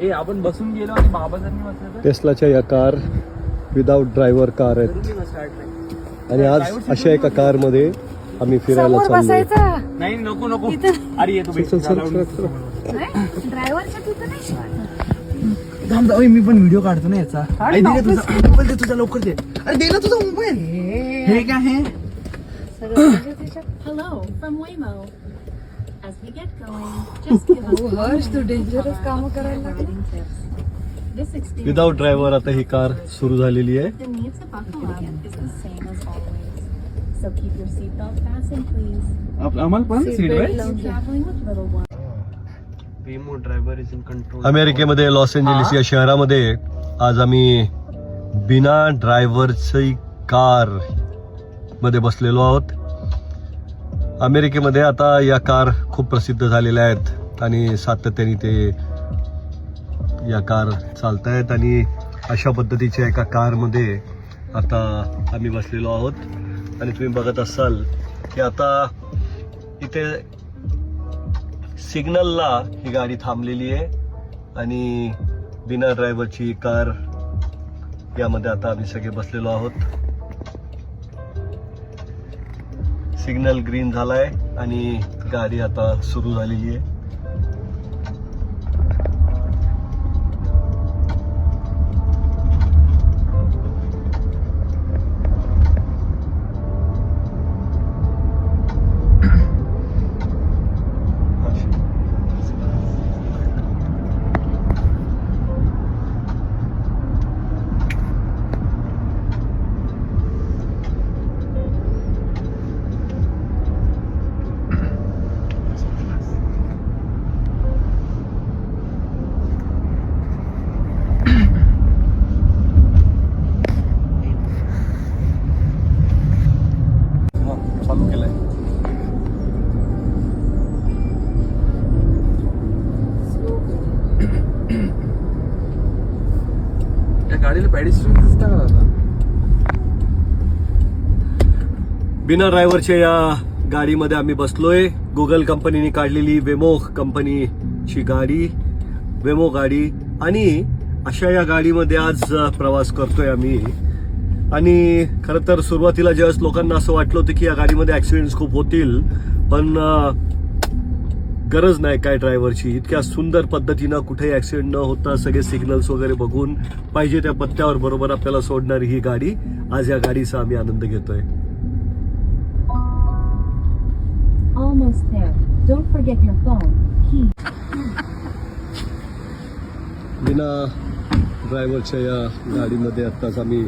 ए आपण बसून गेलो आणि बसलं टेस्लाच्या या कार विदाउट ड्रायव्हर कार आहेत. नाही. आणि आज अशा एका कारमध्ये आम्ही फिरायला समोर बसायचं. नाही नको नको. इथं. अरे येतो चल, चल, चल, चल, चल. ड्रायव्हरच्या तिथं नाही थांब जाऊ मी पण व्हिडिओ काढतो ना याचा. अरे दे तुझा मोबाईल दे तुझा लवकर दे. अरे दे ना तुझा मोबाईल. हे काय आहे? from Waymo. As we get going, just give us हो, हर्ष तू डेंजरस काम करायला लागला. riding tips. This experience without driver आता ही कार सुरू झालेली आहे the need to buckle up is the same as always. So keep your seatbelt fastened, please. आप- आम्हाला पण seat belt If traveling with little ones, driver is in control अमेरिकेमध्ये Los Angeles या शहरामध्ये आज आम्ही बिना ड्रायव्हरची कारमध्ये बसलेलो आहोत अमेरिकेमध्ये आता या कार खूप प्रसिद्ध झालेल्या आहेत आणि सातत्याने ते या कार चालत आहेत आणि अशा पद्धतीच्या एका कारमध्ये आता आम्ही बसलेलो आहोत. आणि तुम्ही बघत असाल की आता इथे सिग्नलला ही गाडी थांबलेली आहे आणि बिना ड्रायव्हरची कार यामध्ये आता आम्ही सगळे बसलेलो आहोत. सिग्नल ग्रीन झालाय आणि गाडी आता सुरू झालेली आहे. त्या गाडीला पॅडिस्ट्रियन दिसता का दादा? बिना ड्रायव्हरच्या या गाडीमध्ये आम्ही बसलोय. गुगल कंपनीने काढलेली वेमो कंपनीची गाडी वेमो गाडी आणि अशा या गाडीमध्ये आज प्रवास करतोय आम्ही. आणि खरं तर सुरुवातीला ज्यावेळेस लोकांना असं वाटलं होतं की या गाडीमध्ये ॲक्सिडेंट्स खूप होतील पण गरज नाही काय ड्रायव्हरची इतक्या सुंदर पद्धतीनं कुठेही ऍक्सिडेंट न होता सगळे सिग्नल्स वगैरे बघून पाहिजे त्या पत्त्यावर बरोबर आपल्याला सोडणारी ही गाडी. आज या गाडीचा आम्ही आनंद घेतोय. बिना ड्रायव्हरच्या या गाडीमध्ये आत्ताच आम्ही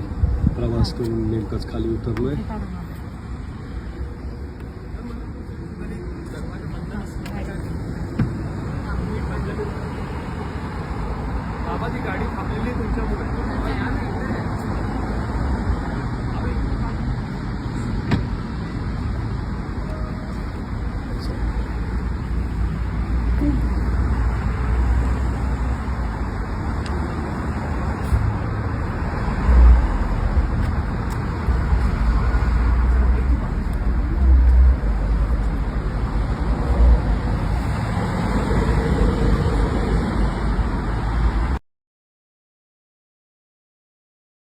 प्रवास करून नेमकंच खाली उतरलोय. बाबाची गाडी थांबलेली तुमच्यामुळे Thank you.